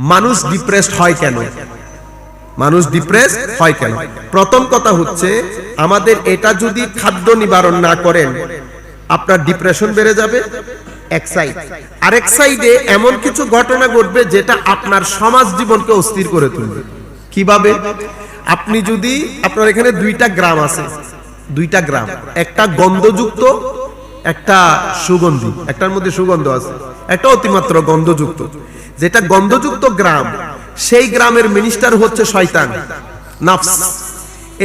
মানুষ ডিপ্রেসড হয় কেন? মানুষ ডিপ্রেস হয় কেন? প্রথম কথা হচ্ছে, আমাদের এটা যদি খাদ্য নিবারণ না করেন, আপনার ডিপ্রেশন বেড়ে যাবে। এক সাইড আরেক সাইডে এমন কিছু ঘটনা ঘটবে যেটা আপনার সমাজ জীবনকে অস্থির করে তুলবে। কীভাবে? আপনি যদি, আপনার এখানে দুইটা গ্রাম আছে। দুইটা গ্রাম। একটা গন্ধযুক্ত, একটা সুগন্ধি। একটার মধ্যে সুগন্ধ আছে। একটা অতিমাত্র গন্ধযুক্ত। যেটা গন্ধযুক্ত গ্রাম, সেই গ্রামের মিনিস্টার হচ্ছে শয়তান, নাফস।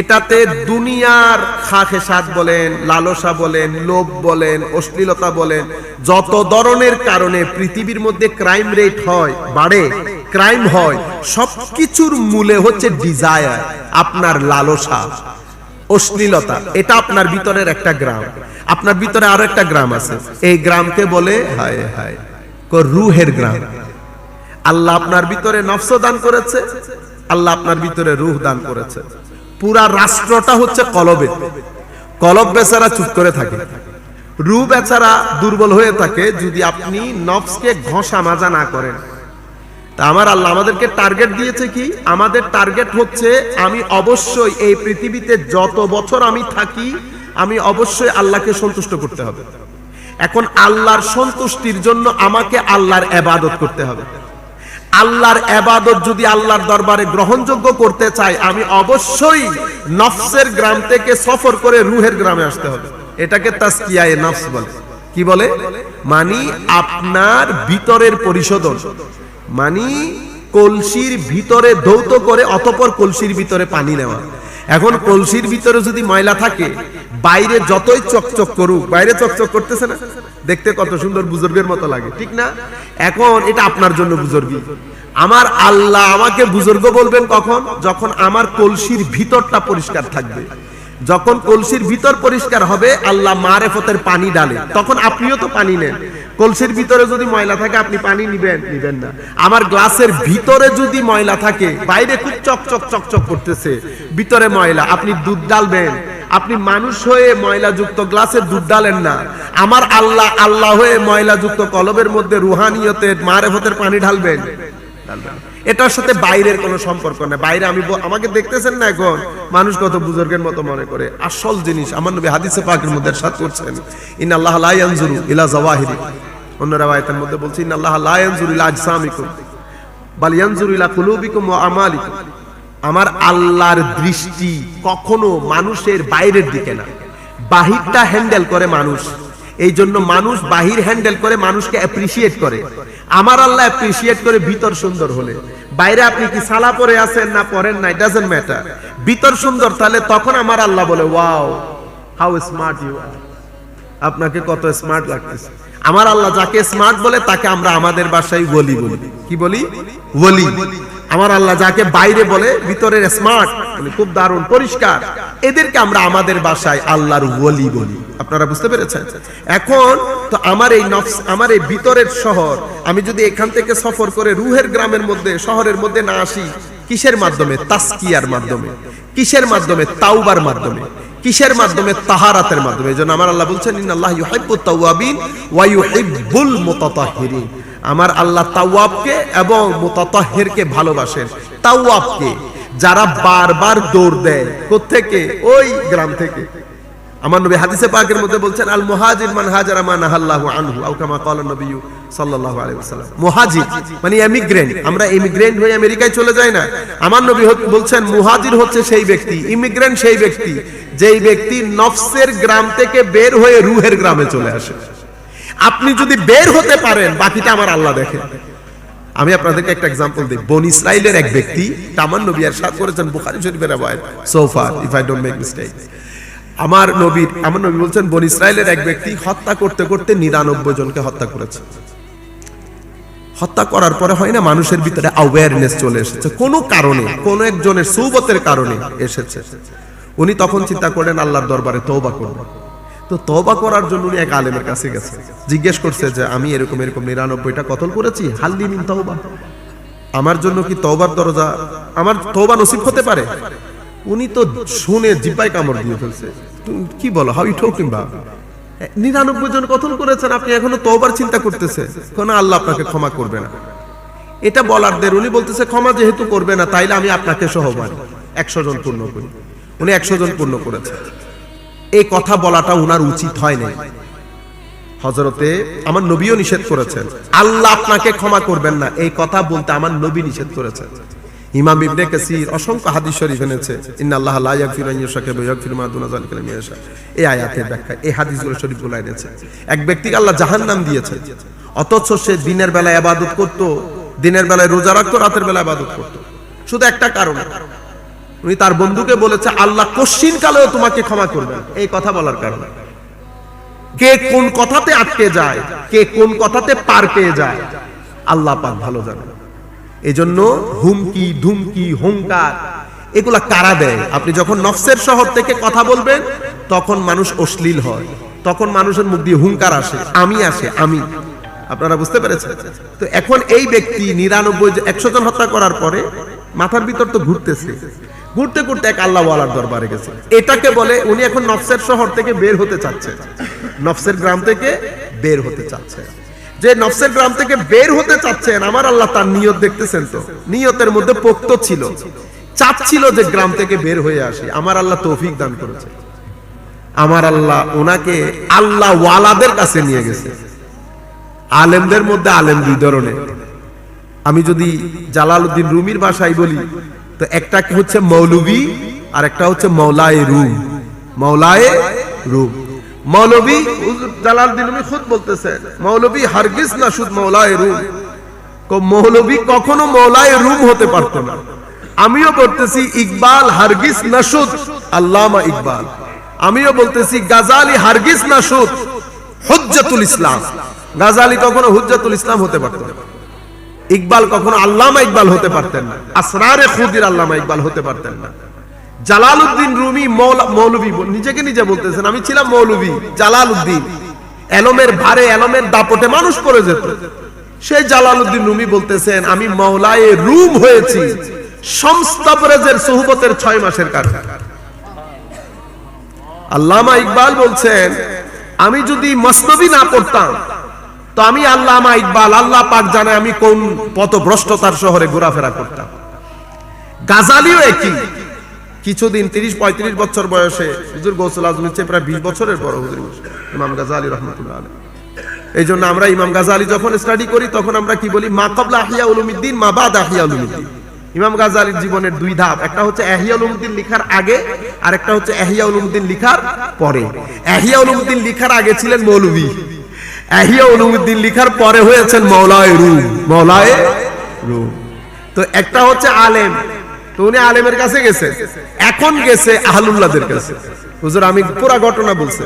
এটাতে দুনিয়ার খা খেসাদ বলেন, লালসা বলেন, লোভ বলেন, অশ্লীলতা বলেন, যত ধরনের কারণে পৃথিবীর মধ্যে ক্রাইম রেট হয়, বাড়ে ক্রাইম হয়, সবকিছুর মূলে হচ্ছে ডিজায়ার আপনার লালসা, অশ্লীলতা। এটা আপনার ভিতরের একটা গ্রাম। আপনার ভিতরে আরও একটা গ্রাম আছে। এই গ্রামকে বলে, হায় হায় রুহের গ্রাম। আল্লাহ আপনার ভিতরে নফস দান করেছে, আল্লাহ আপনার ভিতরে রুহ দান করেছে। পুরা রাষ্ট্রটা হচ্ছে কলবে। কলব বেচারা চুপ করে থাকে। রু বেচারা দুর্বল হয়ে থাকে যদি আপনি নফসকে ঘষা মাজা না করেন। তা আমার আল্লাহ আমাদেরকে টার্গেট দিয়েছে কি? আমাদের টার্গেট হচ্ছে আমি অবশ্যই এই পৃথিবীতে যত বছর আমি থাকি, আমি অবশ্যই আল্লাহকে সন্তুষ্ট করতে হবে। এখন আল্লাহর সন্তুষ্টির জন্য আমাকে আল্লাহর এবাদত করতে হবে। আল্লাহর এবাদত যদি আল্লাহর দরবারে গ্রহণযোগ্য করতে চাই, আমি অবশ্যই নফসের গ্রাম থেকে সফর করে রুহের গ্রামে আসতে হবে। এটাকে তাস্কিয়ায়ে নফস বলে। কি বলে? মানি আপনার ভিতরের পরিশোধন। মানি কলসির ভিতরে ধৌত করে অতপর কলসির ভিতরে পানি নেওয়া। এখন কলসির ভিতরে যদি ময়লা থাকে, বাইরে যতই চকচক করুক, বাইরে চকচক করতেছে না। দেখতে কত সুন্দর বুজুর্গের মতো লাগে, ঠিক না? এখন এটা আপনার জন্য বুজুর্গি। আমার আল্লাহ আমাকে বুজুর্গ বলবেন কখন? যখন আমার কলসির ভিতরটা পরিষ্কার থাকবে। যখন কলসির ভিতর পরিষ্কার হবে, আল্লাহ মারেফতের পানি ডালে। তখন আপনিও তো পানি নেন। কলসির ভিতরে যদি ময়লা থাকে, আপনি পানি নিবেন নিবেন না। আমার গ্লাসের ভিতরে যদি ময়লা থাকে, বাইরে খুব চকচক চকচক করতেছে। ভিতরে ময়লা, আপনি দুধ ডালবেন আপনি মানুষ হয়ে ময়লাযুক্ত গ্লাসে দুধ ডালেন না। আমার আল্লাহ আল্লাহ হয়ে ময়লাযুক্ত কলবের মধ্যে রুহানিয়তের মারেফতের পানি ঢালবেন। এটার সাথে বাইরের কোনো সম্পর্ক নেই। বাইরে আমি আমাকে দেখতেছেন না এখন? মানুষ কত বুজুর্গের মতো মনে করে। আসল জিনিস, আমার নবী হাদিসে পাকের মধ্যে সাত করছেন। ইন আল্লাহ লা ইয়ানজুরু ইলা জাওয়াহিরি। অন্য রাওয়ায়াতের মধ্যে বলছি ইন আল্লাহ লা ইয়ানজুরু ইলা আজসামিকুম। বাল ইয়ানজুরু ইলা কুলুবিকুম ওয়া আমালিকুম। আমার আল্লাহর দৃষ্টি কখনো মানুষের বাইরের দিকে না। বাহিরটা হ্যান্ডেল করে মানুষ। এই জন্য মানুষ বাহির হ্যান্ডেল করে মানুষকে অ্যাপ্রিসিয়েট করে। আমার আল্লাহ অ্যাপ্রিসিয়েট করে ভিতর সুন্দর হলে। বাইরে আপনি কি সালা পরে আছেন না পরেন না ডাজেন্ট ম্যাটার ভিতর সুন্দর তাহলে তখন আমার আল্লাহ বলে wow how smart you are আপনাকে কত স্মার্ট লাগতেছে। আমার আল্লাহ যাকে স্মার্ট বলে তাকে আমরা আমাদের ভাষায় বলি বলি। কি বলি? বলি আমার আল্লাহ যাকে বাইরে বলে, ভিতরের স্মার্ট মানে খুব দারুণ, পরিষ্কার, এদেরকে আমরা আমাদের ভাষায় আল্লাহর ওলি বলি। আপনারা বুঝতে পেরেছেন? এখন তো আমার এই নফস, আমার এই ভিতরের শহর, আমি যদি এখান থেকে সফর করে রুহের গ্রামের মধ্যে, শহরের মধ্যে না আসি, কিসের মাধ্যমে? তাস্কিয়ার মাধ্যমে। কিসের মাধ্যমে? তাওবার মাধ্যমে। কিসের মাধ্যমে? তাহারাতের মাধ্যমে। এই জন্য আমার আল্লাহ বলছেন ইন আল্লাহ ইউহিব্বুত তাওয়াবিন ওয়া ইউহিব্বুল মুতাতাহহিরিন আমার আল্লাহ তাওয়াবকে এবং মুতাতাহহিরকে ভালোবাসেন। তাওয়াবকে যারা বারবার দৌড় দেয় কোত্থেকে? ওই গ্রাম থেকে। আমার নবী হাদিসে পাকের মধ্যে বলছেন আল মুহাজির মান হাজারা মা নাহাল্লাহু আনহু আও কামা ক্বালা নবী সাল্লাল্লাহু আলাইহি ওয়াসাল্লাম। মুহাজির মানে এমিগ্রেন্ট আমরা ইমিগ্রেন্ট হয়ে আমেরিকায় চলে যাই না। আমার নবী বলছেন, মুহাজির হচ্ছে সেই ব্যক্তি, ইমিগ্রেন্ট সেই ব্যক্তি, যেই ব্যক্তি নফসের গ্রাম থেকে বের হয়ে রুহের গ্রামে চলে আসে। আপনি যদি বের হতে পারেন, বাকিটা আমার আল্লাহ দেখেন আমি আপনাদেরকে একটা এক্সাম্পল দিই। বন ইসরাইলের এক ব্যক্তি তামান নবী আর সাথ করেছেন বুখারী শরীফের রিওয়ায়াত। So far if I don't make mistake আমার নবীর, আমার নবী বলছেন, বন ইসরায়েলের এক ব্যক্তি হত্যা করতে করতে নিরানব্বই জনকে হত্যা করেছে। হত্যা করার পরে হয় না, মানুষের ভিতরে অ্যাওয়ারনেস চলে এসেছে। কোনো কারণে, কোন একজনের সুবতের কারণে এসেছে। উনি তখন চিন্তা করেন আল্লাহর দরবারে তওবা করবেন তো তওবা করার জন্য উনি এক আলেমের কাছে গেছে। জিজ্ঞেস করছে যে, আমি এরকম এরকম নিরানব্বইটা কতল করেছি? হাল্লি মিন তওবা। আমার জন্য কি তওবার দরজা, আমার তওবা নসিব হতে পারে? উনি তো শুনে জিব্বায় কামড় দিয়ে ফেলছে। কি বলো হাউ ইউ টকিং বা নিরানব্বই জন কতল করেছেন আপনি? এখনও তওবার চিন্তা করতেছে। কোন আল্লাহ আপনাকে ক্ষমা করবে না। এটা বলার দের, উনি বলতেছে, ক্ষমা যেহেতু করবে না, তাইলে আমি আপনাকে সহ মানি একশো জন পূর্ণ করি। উনি একশো জন পূর্ণ করেছেন। এই কথা বলাটা উনার উচিত হয় নাই। হজরতে আমার নবীও নিষেধ করেছেন। আল্লাহ আপনাকে ক্ষমা করবেন না। এই কথা বলতে আমার নবী নিষেধ করেছেন। ইমাম ইবনে কাসির অসংখ্য হাদিস শরীফ এনেছে। ইন্নাল্লাহ লা ইয়াগফিরু আন ইউশরাকা বিহি ইয়াগফিরু মা দুনা যালিকা লিমান ইয়াশা। এই আয়াতের ব্যাখ্যা, এই হাদিসগুলো শরীফগুলো এনেছে। এক ব্যক্তিকে আল্লাহ জাহান্নাম দিয়েছে, অথচ সে দিনের বেলায় ইবাদত করত, দিনের বেলায় রোজা রাখতো, রাতের বেলায় ইবাদত করত। শুধু একটা কারণ, উনি তার বন্ধুকে বলেছে, আল্লাহ কশ্চিন কালেও তোমাকে ক্ষমা করবেন। এই কথা বলার কারণে। কে কোন কথাতে আটকে যায়, কে কোন কথাতে পার পেয়ে যায়, আল্লাহ পাক ভালো জানেন। এজন্য হুমকি, ধুমকি, হুঙ্কার, এগুলা কারা দেয়? আপনি যখন নফসের শহর থেকে কথা বলবেন, তখন মানুষ অশ্লীল হয়। তখন মানুষের মুখ দিয়ে হুঙ্কার আসে, আমি আসে, আমি। আপনারা বুঝতে পেরেছেন? তো এখন এই ব্যক্তি নিরানব্বই একশো জন হত্যা করার পরে মাথার ভিতর তো ঘুরতেছে। ঘুরতে ঘুরতে এক আল্লাহ ওয়ালার দরবারে গেছে। এটাকে বলে উনি এখন নফসের শহর থেকে বের হতে চাচ্ছে। নফসের গ্রাম থেকে বের হতে চাচ্ছে। যে নফসের গ্রাম থেকে বের হতে চাচ্ছেন, আমার আল্লাহ তার নিয়ত দেখতেছেন তো। নিয়তের মধ্যে পোক্ত ছিল। চাচ্ছিল যে গ্রাম থেকে বের হয়ে আসি। আমার আল্লাহ তৌফিক দান করেছে। আমার আল্লাহ ওনাকে আল্লাহ ওয়ালাদের কাছে নিয়ে গেছে। আলেমদের মধ্যে আলেম দুই ধরনের। আমি যদি জালালউদ্দিন রুমির ভাষায় বলি, তো একটা হচ্ছে মৌলবী আর একটা হচ্ছে মৌলায়ে রুম। মৌলায়ে রুম। মৌলবী জালালউদ্দিন খুদ বলতেছেন মৌলবী হারগিজ না শুধু মৌলায়ে রুম? মৌলবী কখনো মৌলায়ে রুম হতে পারতো না। আমিও বলতেছি, ইকবাল হারগিজ নাসুদ আল্লামা ইকবাল। আমিও বলতেছি, গাজালি হারগিজ নাসুদ হুজ্জাতুল ইসলাম। গাজালি কখনো হুজ্জাতুল ইসলাম হতে পারতো না। ইকবাল কখনো আল্লামা ইকবাল হতে পারতেন না। আসরারে খুদির আল্লামা ইকবাল হতে পারতেন না। জালালউদ্দিন রুমি মৌলভী নিজেকে নিজে বলতেছেন, আমি ছিলাম মৌলভী জালালউদ্দিন। এলমের ভারে, এলমের দাপটে মানুষ পড়ে যেত। সেই জালালউদ্দিন রুমি বলতেছেন, আমি মৌলায়ে রুম হয়েছি ছয় মাসের আল্লামা ইকবাল বলছেন, আমি যদি মসনবী না পড়তাম, তো আমি আল্লামা ইকবাল, আল্লাহ পাক জানে আমি কোন পথভ্রষ্টতার শহরে ঘোরাফেরা করতাম। গাজালিও একই কিছুদিন, তিরিশ, পঁয়ত্রিশ বছর বয়সে হুজুর গৌসুল আজমের চেয়ে প্রায় বিশ বছরের বড় হুজুর ইমাম গাজালি রহমতুল্লাহ আলাইহ। এই জন্য আমরা ইমাম গাজালি যখন স্টাডি করি, তখন আমরা কি বলি? মা কবলা আহিয়া উলুমিদ্দিন, মা বাদ আহিয়া উলুমিদ্দিন। ইমাম গাজালির জীবনের দুই ধাপ, একটা হচ্ছে এহিয়া উলুমুদ্দিন লিখার আগে, আর একটা হচ্ছে এহিয়া উলুমুদ্দিন লিখার পরে। এহিয়া উলুমুদ্দিন লিখার আগে ছিলেন মৌলভী এহিয়া উলুমুদ্দিন লিখার পরে হয়েছেন মৌলায় রুম মৌলায় রুম। তো একটা হচ্ছে আলেম উনি আলেমের কাছে গেছে। এখন গেছে আহলুল্লাহদের কাছে। হুজুর, আমি পুরা ঘটনা বলছি।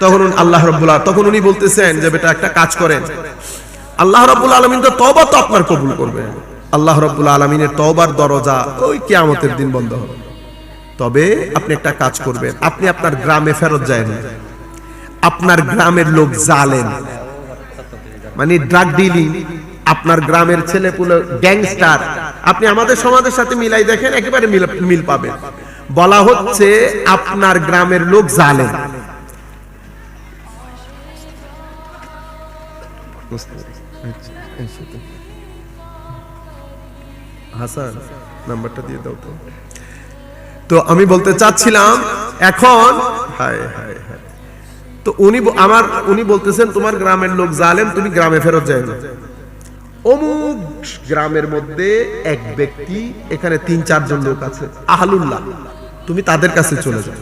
তখন আল্লাহ রব্বুল্লাহ তখন উনি বলতেছেন যে, বেটা, একটা কাজ করেন। আল্লাহ রব্বুল আলমিন তো তবা তো আপনার কবুল করবে। আল্লাহ রব্বুল আলমিনের তবার দরজা ওই কিয়ামতের দিন বন্ধ হবে। তবে আপনি একটা কাজ করবেন। আপনি আপনার গ্রামে ফেরত যায় না। আপনার গ্রামের লোক জালেন মানে ড্রাগ ডিলিং আপনার গ্রামের ছেলে পুলো গ্যাংস্টার। আপনি আমাদের সমাজের সাথে মিলাই দেখেন, একেবারে মিল পাবেন। বলা হচ্ছে আপনার গ্রামের লোক হাসান, নাম্বারটা দিয়ে দাও তো। তো আমি বলতে চাচ্ছিলাম, এখন তো উনি আমার, উনি বলতেছেন, তোমার গ্রামের লোক জালেম, তুমি গ্রামে ফেরত যায় না অমুক গ্রামের মধ্যে এক ব্যক্তি, এখানে তিন, চারজন লোক আছে। আহলুল্লাহ, তুমি তাদের কাছে চলে যাও।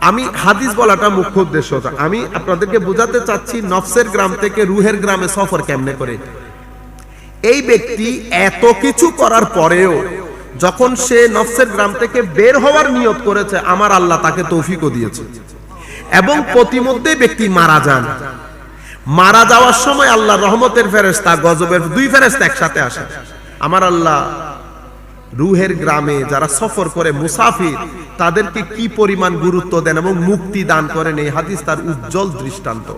আমি হাদিস বলাটা মুখ্য উদ্দেশ্য। আমি আপনাদেরকে বোঝাতে চাচ্ছি নফসের গ্রাম থেকে রুহের গ্রামে সফর কেমনে করে। এই ব্যক্তি এত কিছু করার পরেও যখন সে নফসের গ্রাম থেকে বের হওয়ার নিয়ত করেছে, আমার আল্লাহ তাকে তৌফিকও দিয়েছে। এবং প্রতিমধ্যে ব্যক্তি মারা যান। মারা যাওয়ার সময় আল্লাহ রহমতের ফেরেস্তা গজবের দুই ফেরেস্তা একসাথে আসে। আমার আল্লাহ রুহের গ্রামে যারা সফর করে মুসাফির, তাদেরকে কি পরিমাণ গুরুত্ব দেন এবং মুক্তি দান করেন এই হাদিস তার উজ্জ্বল দৃষ্টান্ত।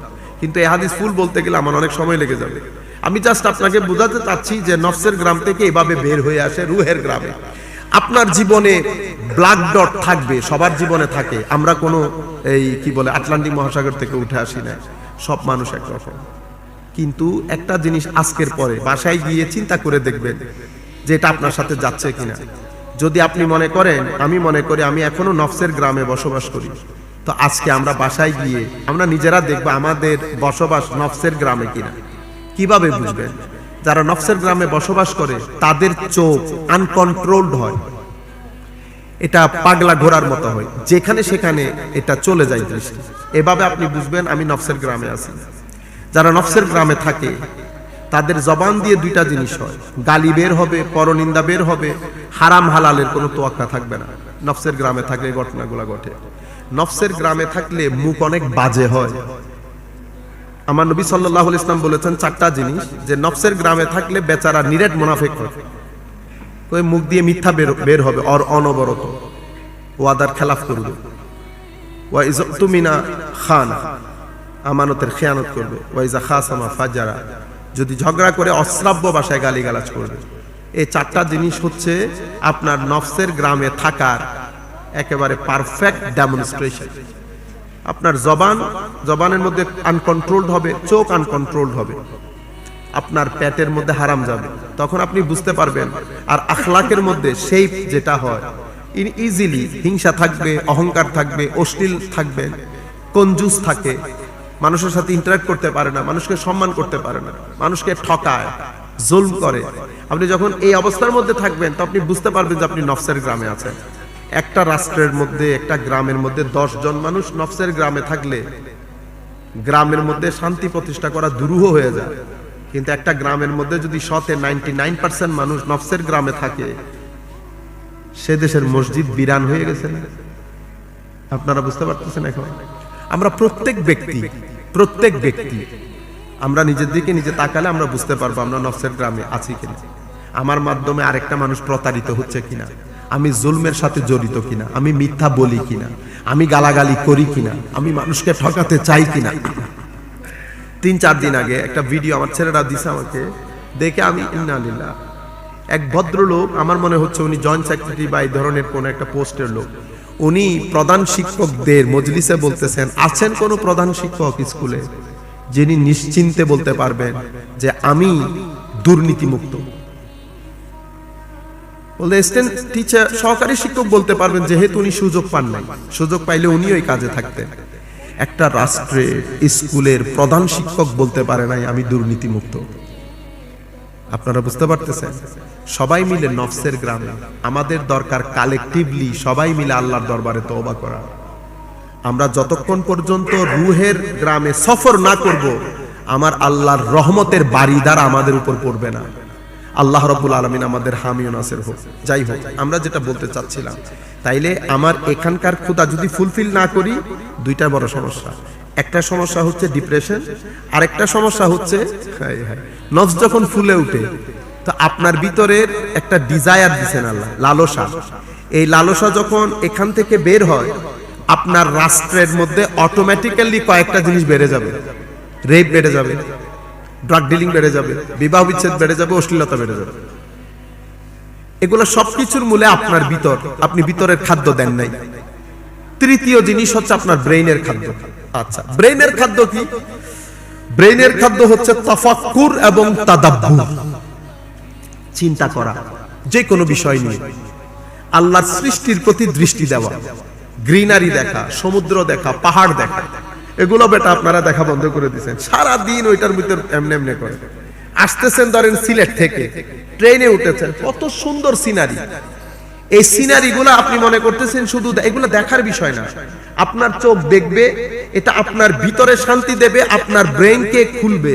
কিন্তু এই হাদিস ফুল বলতে গেলে আমার অনেক সময় লেগে যাবে। আমি জাস্ট আপনাকে বোঝাতে চাচ্ছি যে নফসের গ্রাম থেকে এভাবে বের হয়ে আসে রুহের গ্রামে। আপনার জীবনে ব্ল্যাক ডট থাকবে, সবার জীবনে থাকে। আমরা কোনো এই কি বলে আটলান্টিক মহাসাগর থেকে উঠে আসি না। সব মানুষ একরকম। কিন্তু একটা জিনিস আজকের পরে বাসায় গিয়ে চিন্তা করে দেখবেন যে এটা আপনার সাথে যাচ্ছে কিনা। যদি আপনি মনে করেন, আমি মনে করি আমি এখনও নফসের গ্রামে বসবাস করি, তো আজকে আমরা বাসায় গিয়ে আমরা নিজেরা দেখব আমাদের বসবাস নফসের গ্রামে কিনা। কীভাবে বুঝবেন? যারা নফসের গ্রামে বসবাস করে, তাদের চোখ আনকন্ট্রোলড হয়। এটা পাগলা ঘোড়ার মতো হয়। যেখানে সেখানে এটা চলে যায় দৃষ্টি। এভাবে আপনি বুঝবেন, আমি নফসের গ্রামে আছি। যারা নফসের গ্রামে থাকে, তাদের জবান দিয়ে দুইটা জিনিস হয়। গালি বের হবে, পরনিন্দা বের হবে, হারাম হালালের কোনো তোয়াক্কা থাকবে না। নফসের গ্রামে থাকলে ঘটনাগুলো ঘটে। নফসের গ্রামে থাকলে মুখ অনেক বাজে হয়। আমার নবী সাল্লাহ ইসলাম বলেছেন চারটা জিনিস, যে নফসের গ্রামে থাকলে বেচারা নিরেট মুনাফেক হয়। ওই মুখ দিয়ে মিথ্যা বের বের হবে, অর অনবরত। ওয়াদার খেলাফ করবে। ওয়া তুমিনা খান, আমানতের খেয়ানত করবে। ওয়াইজা খাসামা ফাজারা, যদি ঝগড়া করে অশ্রাব্য ভাষায় গালিগালাজ করবে। এই চারটা জিনিস হচ্ছে আপনার নফসের গ্রামে থাকার একেবারে পারফেক্ট ডেমনস্ট্রেশন আপনার জবান, জবানের মধ্যে আনকন্ট্রোলড হবে, চোখ আনকন্ট্রোলড হবে। আপনার পেটের মধ্যে হারাম যাবে। তখন আপনি বুঝতে পারবেন, আর আখলাকের মধ্যে সেই যেটা হয় ইজিলি হিংসা থাকবে, অহংকার থাকবে, অশ্লীল থাকবে কঞ্জুস থাকে। মানুষের সাথে ইন্টারাক্ট করতে পারে না, মানুষকে সম্মান করতে পারে না, মানুষকে ঠকায়, জুলম করে। আপনি যখন এই অবস্থার মধ্যে থাকবেন, তো আপনি বুঝতে পারবেন যে আপনি নফসের গ্রামে আছেন। একটা রাষ্ট্রের মধ্যে, একটা গ্রামের মধ্যে দশ জন মানুষ নফসের গ্রামে থাকলে, গ্রামের মধ্যে শান্তি প্রতিষ্ঠা করা দুরূহ হয়ে যায়। কিন্তু একটা গ্রামের মধ্যে যদি শতে নাইনটি নাইন পার্সেন্ট মানুষ নফসের গ্রামে থাকে, সে দেশের মসজিদ বিরান হয়ে গেছে না? আপনারা বুঝতে পারতেছেন এখন? আমরা প্রত্যেক ব্যক্তি প্রত্যেক ব্যক্তি, আমরা নিজের দিকে নিজে তাকালে আমরা বুঝতে পারব আমরা নফসের গ্রামে আছি কিনা। আমার মাধ্যমে আরেকটা মানুষ প্রতারিত হচ্ছে কিনা? আমি জুলমের সাথে জড়িত কিনা? আমি মিথ্যা বলি কিনা? আমি গালাগালি করি কিনা? আমি মানুষকে ঠকাতে চাই কিনা? তিন চার দিন আগে একটা ভিডিও আমার ছেলেরা দিছে আমাকে, দেখে আমি ইন্নালিল্লাহ এক ভদ্রলোক, আমার মনে হচ্ছে উনি জয়েন্ট সেক্রেটারি বা এই ধরনের কোন একটা পোস্টের লোক। উনি প্রধান শিক্ষকদের মজলিসে বলতেছেন, আছেন কোন প্রধান শিক্ষক স্কুলে যিনি নিশ্চিন্তে বলতে পারবেন যে আমি দুর্নীতিমুক্ত? বলতে টিচার, সহকারী শিক্ষক বলতে পারবেন, যেহেতু উনি সুযোগ পান নাই। সুযোগ পাইলে উনি ওই কাজে থাকতেন। একটা রাষ্ট্রের স্কুলের প্রধান শিক্ষক বলতে পারে নাই, আমি দুর্নীতিমুক্ত। আপনারা বুঝতে পারতেছেন? সবাই মিলে নফসের গ্রামে, আমাদের দরকার কালেকটিভলি সবাই মিলে আল্লাহর দরবারে তওবা করা। আমরা যতক্ষণ পর্যন্ত রুহের গ্রামে সফর না করব, আমার আল্লাহর রহমতের বাড়িদার আমাদের উপর পড়বে না। আল্লাহ রব্বুল আলমিন আমাদের হামিও নাসের হোক। যাই হোক, আমরা যেটা বলতে চাচ্ছিলাম, তাইলে আমার এখানকার ক্ষুদা যদি ফুলফিল না করি, দুইটা বড় সমস্যা। একটা সমস্যা হচ্ছে ডিপ্রেশন আরেকটা সমস্যা হচ্ছে নফস যখন ফুলে উঠে, তো আপনার ভিতরের একটা ডিজায়ার দিছেন আল্লাহ, লালসা। এই লালসা যখন এখান থেকে বের হয়, আপনার রাষ্ট্রের মধ্যে অটোমেটিক্যালি কয়েকটা জিনিস বেড়ে যাবে। রেপ বেড়ে যাবে। ড্রাগ ডিলিং বেড়ে যাবে, বিবাহ বিচ্ছেদ বেড়ে যাবে, অশ্লীলতা বেড়ে যাবে। এগুলো সবকিছুর মূলে আপনার ভিতর, আপনি ভিতরের খাদ্য দেন নাই। তৃতীয় জিনিস হচ্ছে আপনার ব্রেইনের খাদ্য। আচ্ছা ব্রেইনের খাদ্য কি? ব্রেইনের খাদ্য হচ্ছে তাফাক্কুর এবং তাদাব্বুর। চিন্তা করা যে কোনো বিষয় নিয়ে। আল্লাহর সৃষ্টির প্রতি দৃষ্টি দেওয়া, গ্রিনারি দেখা, সমুদ্র দেখা, পাহাড় দেখা। এগুলো বেটা আপনারা দেখা বন্ধ করে দিচ্ছেন সারা দিন ওইটার ভিতর এমনি এমনি করে। আসতেছেন ধরেন সিলেট থেকে, ট্রেনে উঠেছেন। কত সুন্দর সিনারি। এই সিনারি গুলো আপনি মনে করতেছেন শুধু এগুলো দেখার বিষয় না। আপনার চোখ দেখবে, এটা আপনার ভিতরে শান্তি দেবে, আপনার ব্রেইনকে খুলবে।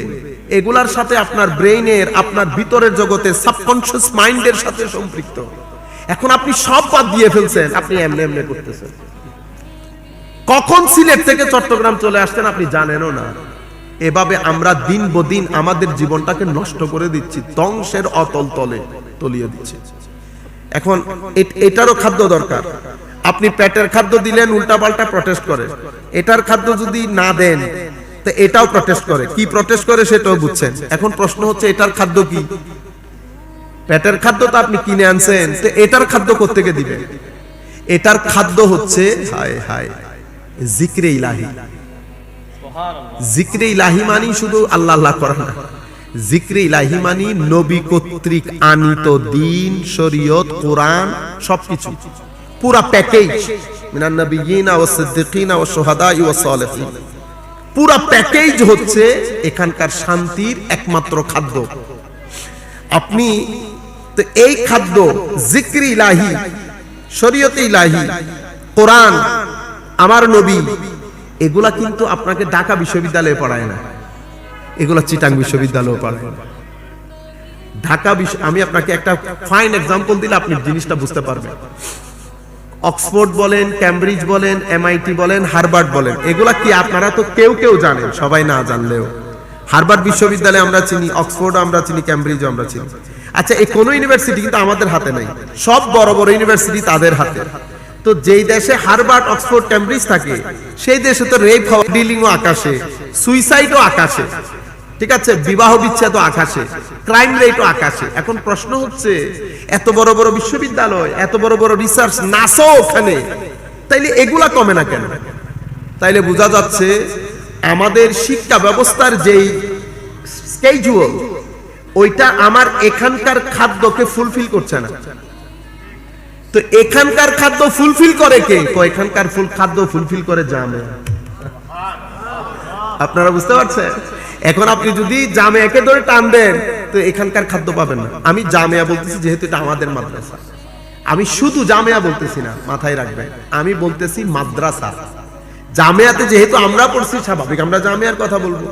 এগুলার সাথে আপনার ব্রেইনের, আপনার ভিতরের জগতে সাবকনশিয়াস মাইন্ডের সাথে সম্পৃক্ত। এখন আপনি সব বাদ দিয়ে ফেলছেন, আপনি এমনি এমনি করতেছেন। কখন সিলেট থেকে চট্টগ্রাম চলে আসতেন আপনি জানেনও না। এভাবে আমরা দিন বদিন আমাদের জীবনটাকে নষ্ট করে দিচ্ছি, ধ্বংসের অতল তলে তলিয়ে দিচ্ছি। এখন এটারও খাদ্য দরকার। আপনি পেটের খাদ্য দিলেন উল্টা পাল্টা প্রটেস্ট করে। এটার খাদ্য যদি না দেন, তো এটাও প্রটেস্ট করে। কি প্রটেস্ট করে সেটাও বুঝছেন। এখন প্রশ্ন হচ্ছে, এটার খাদ্য কি? পেটের খাদ্য তো আপনি কিনে আনছেন, তো এটার খাদ্য কোথেকে দিবেন? এটার খাদ্য হচ্ছে, হায় হায় জিক্রে ইলাহি। জিক্রে ইলাহি মানি শুধু আল্লাহ আল্লাহ করা না। জিক্রে ইলাহি মানি নবী কর্তৃক আনিত দিন শরীয়ত কোরআন সবকিছু। পুরা প্যাকেজ। মিনান নবিয়িনা ওয়াস সিদ্দিকিনা ওয়াস শুহাদা ওয়াস সালিহিন। পুরা প্যাকেজ হচ্ছে এখানকার শান্তির একমাত্র খাদ্য। আপনি তো এই খাদ্য জিক্রি ইলাহি শরীয়তে ইলাহি কোরআন আমার নবী। এগুলা কিন্তু আপনাকে ঢাকা বিশ্ববিদ্যালয়ে পড়ায় না। এগুলা চিটাং বিশ্ববিদ্যালয়ে পড়ায় না। ঢাকা বিশ্ব আমি আপনাকে একটা ফাইন এক্সাম্পল দিলে আপনি জিনিসটা বুঝতে পারবেন। অক্সফোর্ড বলেন, ক্যামব্রিজ বলেন এমআইটি বলেন, হার্ভার্ড বলেন, এগুলা কি আপনারা তো কেউ কেউ জানেন, সবাই না জানলেও। হার্ভার্ড বিশ্ববিদ্যালয়ে আমরা চিনি অক্সফোর্ড আমরা চিনি, ক্যামব্রিজও আমরা চিনি। আচ্ছা এই কোনো ইউনিভার্সিটি কিন্তু আমাদের হাতে নাই। সব বড় বড় ইউনিভার্সিটি তাদের হাতে। তো যেই দেশে হার্ভার্ড, অক্সফোর্ড ক্যামব্রিজ থাকে, সেই দেশে তো রেপ হওয়া, ডিলিংও আকাশে, সুইসাইডও আকাশে, ঠিক আছে? বিবাহ বিচ্ছেদ আকাশে, ক্রাইম রেটও আকাশে। এখন প্রশ্ন হচ্ছে, এত বড় বড় বিশ্ববিদ্যালয়, এত বড় বড় রিসার্চ নাসো ওখানে, তাইলে এগুলা কমে না কেন? তাইলে বোঝা যাচ্ছে, আমাদের শিক্ষা ব্যবস্থার যেই স্কেজুয়াল ওইটা আমার এখানকার খাদ্যকে ফুলফিল করছে না। তো এখানকার খাদ্য ফুলফিল করে কে? এখানকার ফুল খাদ্য ফুলফিল করে জামে। আপনারা বুঝতে পারছেন? এখন আপনি যদি জামিয়াকে ধরে টান দেন, তো এখানকার খাদ্য পাবেন না। আমি জামিয়া বলতেছি যেহেতু এটা আমাদের মাদ্রাসা। আমি শুধু জামিয়া বলতেছি না, মাথায় রাখবেন। আমি বলতেছি মাদ্রাসা। জামিয়াতে যেহেতু আমরা পড়ছি, স্বাভাবিক আমরা জামিয়ার কথা বলব।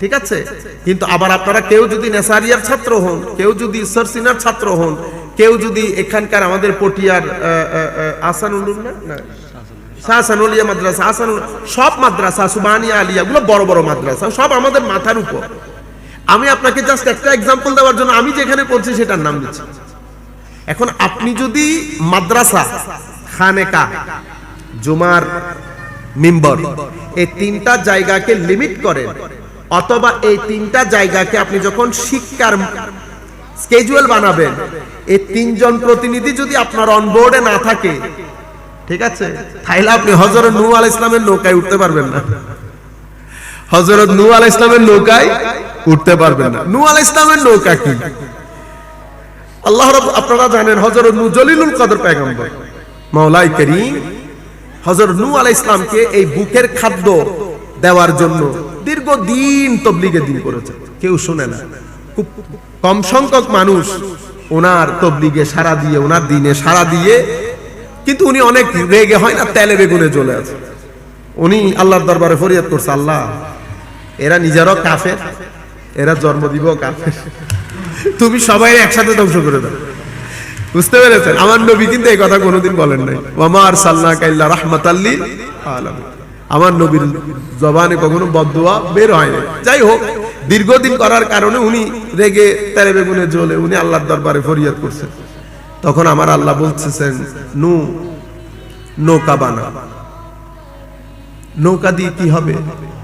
ঠিক আছে? কিন্তু আবার আপনারা কেউ যদি নেসারিয়ার ছাত্র হন, কেউ যদি সরসিনার ছাত্র হন কেউ যদি এখানকার আমাদের পটিয়ার আসানুল না? মাদ্রাসা আসানুল সব মাদ্রাসা সুবানিয়া আলিয়া গুলো বড় বড় মাদ্রাসা, সব আমাদের মাথার উপর। আমি আপনাকে জাস্ট একটা এক্সাম্পল দেওয়ার জন্য আমি যেখানে পড়ছি সেটার নাম দিচ্ছি। এখন আপনি যদি মাদ্রাসা, খানেকা, জুমার মিম্বর, এই তিনটা জায়গাকে লিমিট করেন, অথবা এই তিনটা জায়গাকে আপনি যখন শিক্ষার স্কেজুয়াল বানাবেন এই তিনজন প্রতিনিধি যদি আপনার অনবোর্ডে না থাকে, ঠিক আছে? তাইলে আপনি হজরত নূ আল ইসলামের নৌকায় উঠতে পারবেন না। হজরত নূ আল ইসলামের নৌকায় উঠতে পারবেন না। নূ আল ইসলামের নৌকা কি? আল্লাহ রব আপনারা জানেন হজরত নূ জলিলুল কদর পেগম্বর মাওলাই করিম হজরত নূ আল ইসলামকে এই বুকের খাদ্য দেওয়ার জন্য দীর্ঘদিন তবলিগে দিন করেছে কেউ শুনে না। খুব কম সংখ্যক মানুষ ওনার তবলিগে সারা দিয়ে, ওনার দিনে সারা দিয়ে, কিন্তু উনি অনেক রেগে হয় না, তেলে বেগুনে চলে আছে। উনি আল্লাহর দরবারে ফরিয়াদ করছে, আল্লাহ, এরা নিজেরও কাফের, এরা জন্ম দিব কাফের। তুমি সবাই একসাথে ধ্বংস করে দাও। বুঝতে পেরেছেন? আমার নবী কিন্তু এই কথা কোনোদিন বলেন নাই। ওয়ামার সাল্লাহ কাইল্লা আলামিন। আমার নবীর জবানে কখনো বদুয়া বের হয় যাই হোক দীর্ঘদিন করার কারণে উনি রেগে তেরে বেগুনে জ্বলে, উনি আল্লাহর দরবারে ফরিয়াদ করছেন। তখন আমার আল্লাহ বলতেছেন, নু, নৌকা বানা। নৌকা দিয়ে কি হবে?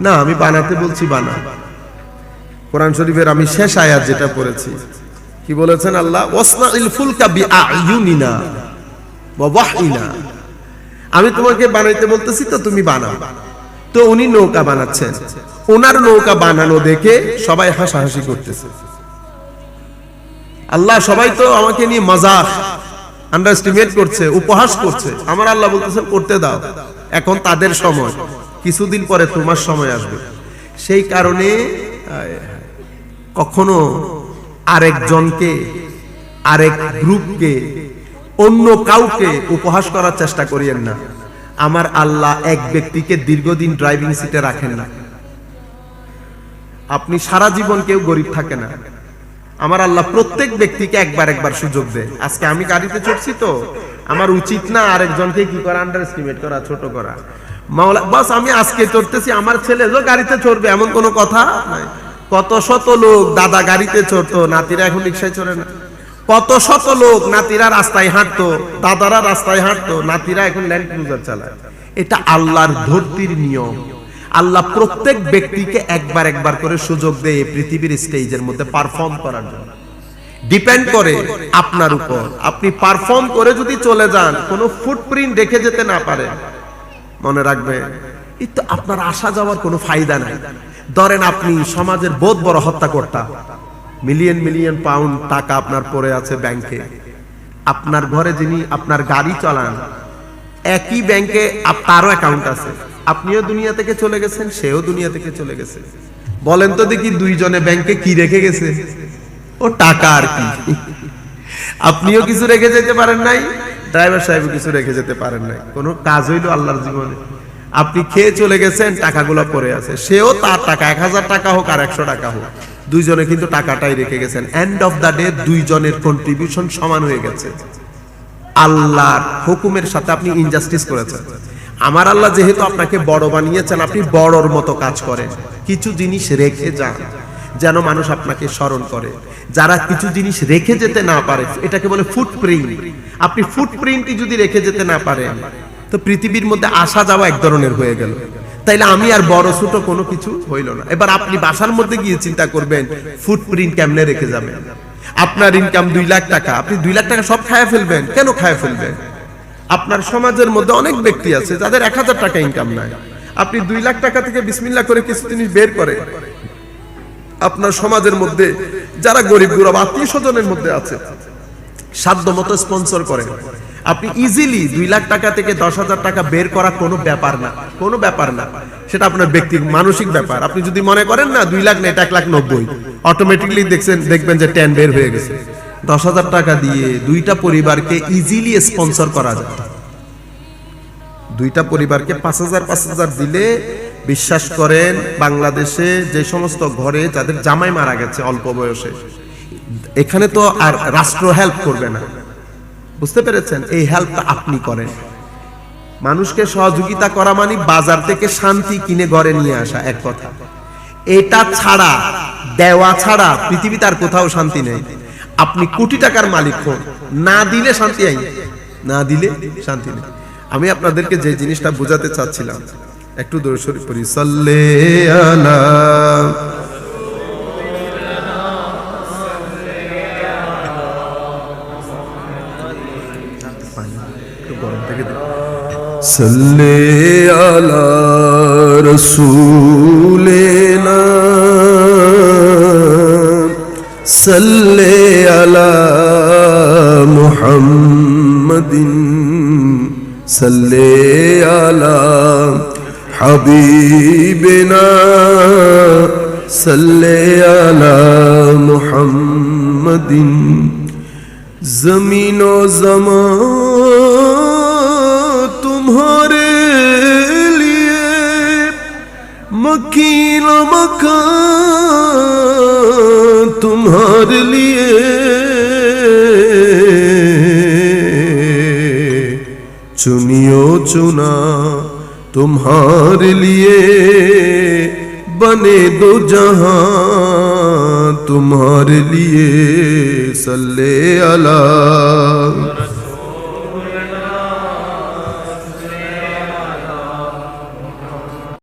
না, আমি বানাতে বলছি বানা। কোরআন শরীফের আমি শেষ আয়াত যেটা পড়েছি। কি বলেছেন আল্লাহ? ওয়াসনাইল ফুলকা বিআইউনিনা ওয়া ওয়াহইনা। আমি তোমাকে বানাইতে বলতেছি, তো তুমি বানাও। তো উনি নৌকা বানাচ্ছেন। ওনার নৌকা বানানো দেখে সবাই হাসাহাসি করতেছে। আল্লাহ সবাই তো আমাকে নিয়ে মজাক আন্ডারস্টিমেট করছে, উপহাস করছে। আমার আল্লাহ বলতেছেন, করতে দাও। এখন তাদের সময়। কিছুদিন পরে তোমার সময় আসবে। সেই কারণে কখনো আরেকজনকে, আরেক গ্রুপকে, অন্য কাউকে উপহাস করার চেষ্টা করিয়েন না। আমার আল্লাহ এক ব্যক্তিকে দীর্ঘদিন ড্রাইভিং সিটে রাখেন না। আপনি সারা জীবন কেউ গরিব থাকে না। আমার আল্লাহ প্রত্যেক ব্যক্তিকে একবার একবার সুযোগ দেয়। আজকে আমি গাড়িতে চড়ছি তো, আমার উচিত না আরেকজনকে কি করা আন্ডার এস্টিমেট করা, ছোট করা। মাওলা, বাস আমি আজকে চড়তেছি, আমার ছেলে যে গাড়িতে চড়বে, এমন কোনো কথা নাই। কত শত লোক দাদা গাড়িতে চড়তো, নাতিরা এখন রিক্সায় চড়ে না। কত শত লোক নাতিরা রাস্তায় হাঁটতো, দাদারা রাস্তায় হাঁটতো, নাতিরা এখন ল্যান্ড ক্রুজার চালায়। এটা আল্লাহর ধরতির নিয়ম। আল্লাহ প্রত্যেক ব্যক্তিকে একবার একবার করে সুযোগ দেয় পৃথিবীর স্টেজের মধ্যে পারফর্ম করার জন্য। ডিপেন্ড করে আপনার উপর। আপনি পারফর্ম করে যদি চলে যান, কোনো ফুটপ্রিন্ট রেখে যেতে না পারে। মনে রাখবে তো আপনার আসা যাওয়ার কোনো ফায়দা নাই। ধরেন আপনি সমাজের বোধ বড় হত্যা করতা মিলিয়ন মিলিয়ন পাউন্ড টাকা আপনার পড়ে আছে ব্যাংকে আপনার ঘরে যিনি আপনার গাড়ি চালান, একই ব্যাংকে তারও অ্যাকাউন্ট আছে। আপনিও দুনিয়া থেকে চলে গেছেন, সেও দুনিয়া থেকে চলে গেছে। বলেন তো দেখি দুইজনে ব্যাংকে কি রেখে গেছে? ও টাকা আর কি। আপনিও কিছু রেখে যেতে পারেন নাই, ড্রাইভার সাহেব কিছু রেখে যেতে পারেন নাই। কোনো কাজ হইল আল্লাহর জীবনে। আপনি খেয়ে চলে গেছেন, টাকাগুলো পড়ে আছে। সেও তার টাকা, এক হাজার টাকা হোক আর একশো টাকা হোক, দুইজনে কিন্তু টাকাটাই রেখে গেছেন। এন্ড অফ দ্য ডে দুইজনের কন্ট্রিবিউশন সমান হয়ে গেছে। আল্লাহর হুকুমের সাথে আপনি ইনজাস্টিস করেছেন। আমার আল্লাহ যেহেতু আপনাকে বড় বানিয়েছেন, আপনি বড়র মতো কাজ করেন। কিছু জিনিস রেখে যান, যেন মানুষ আপনাকে স্মরণ করে। যারা কিছু জিনিস রেখে যেতে না পারে, এটাকে বলে ফুটপ্রিন্ট আপনি ফুটপ্রিন্টই যদি রেখে যেতে না পারেন, তো পৃথিবীর মধ্যে আসা যাওয়া এক ধরনের হয়ে গেল। তাইলে আমি আর বড় ছোট কোনো কিছু হইল না। এবার আপনি বাসার মধ্যে গিয়ে চিন্তা করবেন ফুটপ্রিন্ট কেমনে রেখে যাবেন? আপনার ইনকাম দুই লাখ টাকা, আপনি দুই লাখ টাকা সব খায় ফেলবেন, কেন খায় ফেলবেন? আপনার সমাজের মধ্যে অনেক ব্যক্তি আছে যাদের এক হাজার টাকা ইনকাম নাই। আপনি দুই লাখ টাকা থেকে বিসমিল্লা করে কিছু জিনিস বের করে, আপনার সমাজের মধ্যে যারা গরিব গুরব আত্মীয় স্বজনের মধ্যে আছে, সাধ্য মতো স্পন্সর করেন আপনি ইজিলি দুই লাখ টাকা থেকে দশ হাজার টাকা বের করা কোনো ব্যাপার না, কোনো ব্যাপার না। সেটা আপনার ব্যক্তি, মানসিক ব্যাপার। আপনি যদি মনে করেন না দুই লাখ না, এক লাখ নব্বই অটোমেটিকলি দেখছেন, দেখবেন যে টেন বের হয়ে গেছে। দশ হাজার টাকা দিয়ে দুইটা পরিবারকে ইজিলি স্পন্সর করা যায়। দুইটা পরিবারকে পাঁচ হাজার পাঁচ হাজার দিলে বিশ্বাস করেন বাংলাদেশে যে সমস্ত ঘরে যাদের জামাই মারা গেছে অল্প বয়সে, এখানে তো আর রাষ্ট্র হেল্প করবে না। বুঝতে পেরেছেন? এই হেল্পটা আপনি করেন। মানুষকে সহযোগিতা করা মানে বাজার থেকে শান্তি কিনে ঘরে নিয়ে আসা, এক কথা। এটা ছাড়া, দেওয়া ছাড়া পৃথিবীতে আর কোথাও শান্তি নেই। আপনি কোটি টাকার মালিক হন না দিলে শান্তি আই না দিলে শান্তি নেই আমি আপনাদেরকে যে জিনিসটা বোঝাতে চাচ্ছিলাম একটু দূরে সরি পড়ি সাল্লে আলা একটু গরম থেকে দিন صلی علی رسولنا صلی علی محمد صلی علی حبیبنا صلی علی محمد زمین و زمان تمہارے لیے مکین و مکان तुम्हारे लिए। चुनियो चुना तुम्हारे लिए। बने दो जहाँ तुम्हारे लिए। सल्ले अला